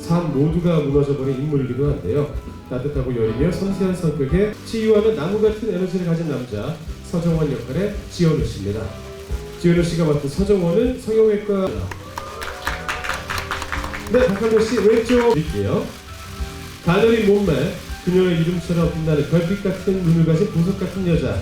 삶 모두가 무너져버린 인물이기도 한데요. 따뜻하고 여리며 섬세한 성격에 치유하는 나무 같은 에너지를 가진 남자 서정원 역할의 지현우 씨입니다. 지현우 씨가 맡은 서정원은 성형외과 네, 박한별 씨 왼쪽 드릴게요. 가늘이 몸매, 그녀의 이름처럼 빛나는 별빛 같은 눈을 가진 보석 같은 여자.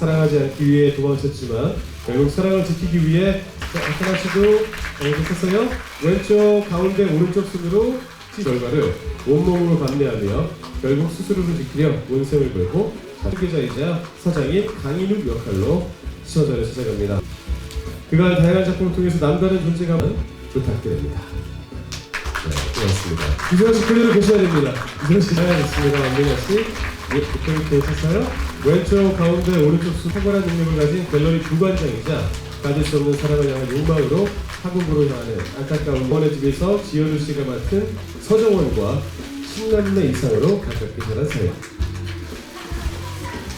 사랑하지 않기 위해 도망쳤지만 결국 사랑을 지키기 위해 박한별 씨도 어디셨어요? 왼쪽 가운데 오른쪽 손으로 치 결과를 온몸으로 감내하며 결국 스스로를 지키려 원생을 걸고 후계자이자 사장인 강인욱 역할로 시어전을 찾아갑니다. 그간 다양한 작품을 통해서 남다른 존재감을 부탁드립니다. 네, 고맙습니다. 이승환 씨 그대로 계셔야 됩니다. 이승환 씨 나야겠습니다. 왕민아 씨. 예, 그쪽에 계셨어요? 왼쪽 가운데 오른쪽 수 탁월한 능력을 가진 갤러리 주관장이자 가질 수 없는 사랑을 향한 욕망으로 학업으로 향하는 안타까운 원의 집에서 지현우 씨가 맡은 서정원과 신남매 이상으로 가깝게 사연.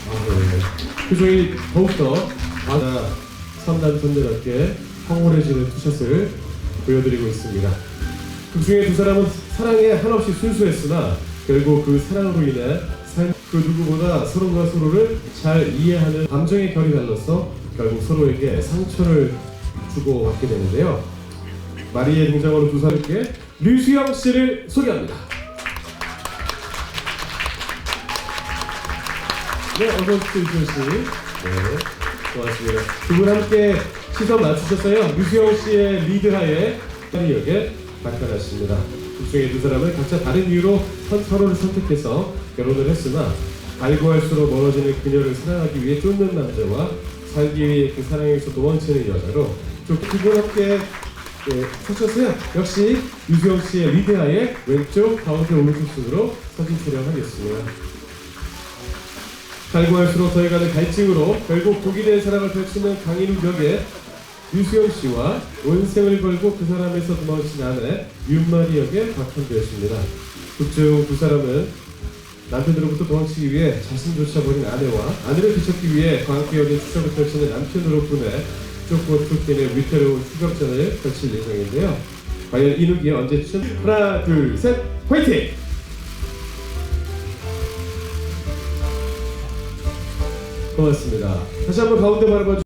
아, 네. 그 중에 더욱더 바다 삼남 선배답게 황홀해지는 투샷을 보여드리고 있습니다. 그 중에 두 사람은 사랑에 한없이 순수했으나 결국 그 사랑으로 인해 삶, 그 누구보다 서로가 서로를 잘 이해하는 감정의 결이 달라서 결국 서로에게 상처를 주고 받게 되는데요. 마리의 등장으로 두 사람께 류수영 씨를 소개합니다. 네, 어서 오십시오, 류수영 씨. 네, 고맙습니다. 두 분 함께 시선 맞추셨어요. 류수영 씨의 리드하에 파리 역에 그 중에 두 사람은 각자 다른 이유로 선- 서로를 선택해서 결혼을 했으나 갈구할수록 멀어지는 그녀를 사랑하기 위해 쫓는 남자와 살기 위해 그 사랑에서 도망치는 여자로 두분 함께 예, 서셨어요. 역시 유수영 씨의 리드하에 왼쪽, 가운데, 오른쪽 순으로 사진 촬영하겠습니다. 갈구할수록 더해가는 갈증으로 결국 된 사랑을 펼치는 강인욱 역의 유수영 씨와 원생을 걸고 그 사람에서 도망친 아내 윤마리 역의 박한배였습니다. 극중 두 사람은 남편으로부터 도망치기 위해 자신조차 버린 아내와 아내를 뒤쫓기 위해 광기 역의 추적을 펼치는 남편으로 보내 쫓고 쫓기는 위태로운 추격전을 펼칠 예정인데요. 과연 이누기 언제쯤 하나 둘 셋 화이팅! 고맙습니다. 다시 한번 가운데 바라봐